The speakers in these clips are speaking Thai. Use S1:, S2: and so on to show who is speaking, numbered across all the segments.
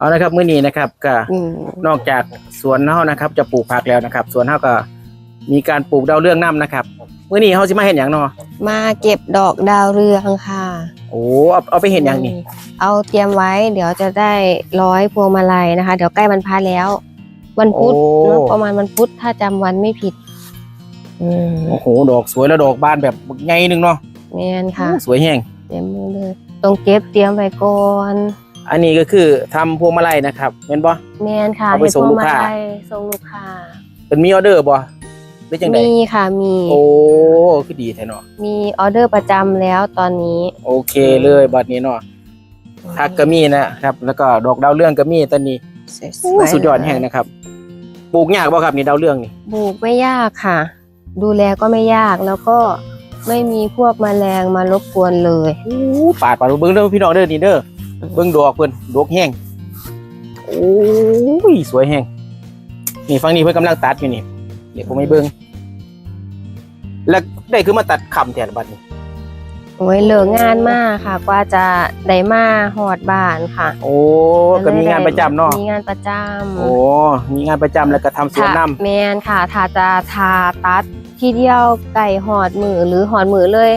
S1: เอานะครับมื้อนี้นะครับก็
S2: อืม
S1: นอกจากสวนเฮานะครับ จะปลูกผักแล้วนะครับ สวนเฮาก็มีการปลูกดาวเรืองน้ำนะครับมื้อนี้เฮาสิมาเห็นหยังเนาะ
S2: มาเก็บดอกดาวเรืองค่ะ
S1: โอ้เอาเอาไปเห็นหยังนี่
S2: มเอาเตรียมไว้ เดี๋ยวจะได้ร้อยพวงมาลัยนะคะ เดี๋ยวใกล้วันพระแล้ว วันพุธเนอะประมาณวันพุธถ้าจำวันไม่ผิด อืม
S1: โอ้โหดอกสวยแล้วดอกบานแบบใหญ่หนึงเนาะ
S2: แมนค่ะ
S1: สวยแฮง
S2: เตรียมมือเลยต้องเก็บเตรียมไว้ก่อน
S1: อันนี้ก็คือทำพวงมาลัยนะครับแม่นบ่
S2: แมนค่ะ
S1: เอาไปส่งลูกค้า
S2: ให้พวงมาลัยส่งลูกค้า
S1: เป็นมีออเดอร์บ่หรือจังได
S2: มีค่ะมี
S1: โอ้คือดีแท้เนาะ
S2: มีออเดอร์ประจำแล้วตอนนี้
S1: โอเคเลยบัดนี้เนาะผักก็มีนะครับ แล้วก็ดอกดาวเรืองก็มีตอนนี้
S2: สวย
S1: โอ้
S2: ๆ
S1: สุดยอดแห่งนะครับปลูกยากบ่ครับนี่ดาวเรืองนี่
S2: ปลูกไม่ยากค่ะ ดูแลก็ไม่ยากแล้วก็ไม่มีพวกแมลงมารบกวนเลย
S1: โอ้ปาดปาดเบิ่งเด้อพี่น้องเด้อนี่เด้อ เบิ่งดอกเพิ่นดอกแห้งโอ้ยสวยแห้งนี่ฝั่งนี้เพิ่นกำลังตัดอยู่นี่เดี๋ยวผมให้เบิ่งแล้วได้คือมาตัดคำแทนบัดนี้
S2: โอ้ยเหลืองานมากค่ะ กว่าจะได้มาหอดบ้านค่ะ
S1: โอ้ก็มีงานประจำเนาะ
S2: มีงานประจำ
S1: โอ้มีงานประจำแล้วก็ทำสวนน้ำ
S2: แมนค่ะถ้าจะทาตัดที่เดียวไก่หอดมือหรือหอดมือเลย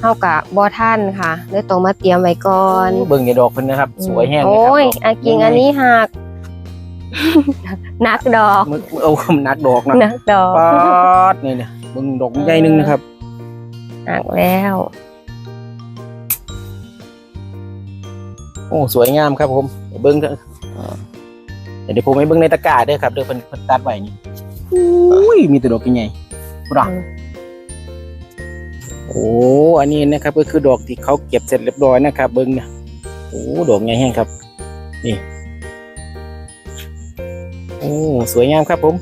S2: เท่ากับบอท่านค่ะเลยต้องมาเตรียมไว้ก่อน
S1: เบิ่งในดอกเพิ่นนะครับ สวยแห้งเลย
S2: โอ้ย
S1: ครับ
S2: อากิงอันนี้หักนักดอก
S1: มึกเอานักดอกนะ
S2: นักดอก
S1: ปาดนี่เนี่ยเบิ่งดอกใหญ่หนึงนะครับ
S2: หักแล้ว
S1: โอ้สวยงามครับผมเดี๋ยวเบิ้งเถอะเดี๋ยวผมให้เบิ้งในตะกร้าเด้อครับเดี๋ยวเพิ่นเพิ่นตัดไว้นี่อุ้ยมีแต่ดอกใหญ่ๆพุ่นอะ โอ้อันนี้นะครับก็คือดอกที่เขาเก็บเสร็จเรียบร้อยนะครับ เบิ้งเนี่ยโอ้ดอกใหญ่แห้งครับ นี่โอ้สวยงามครับผม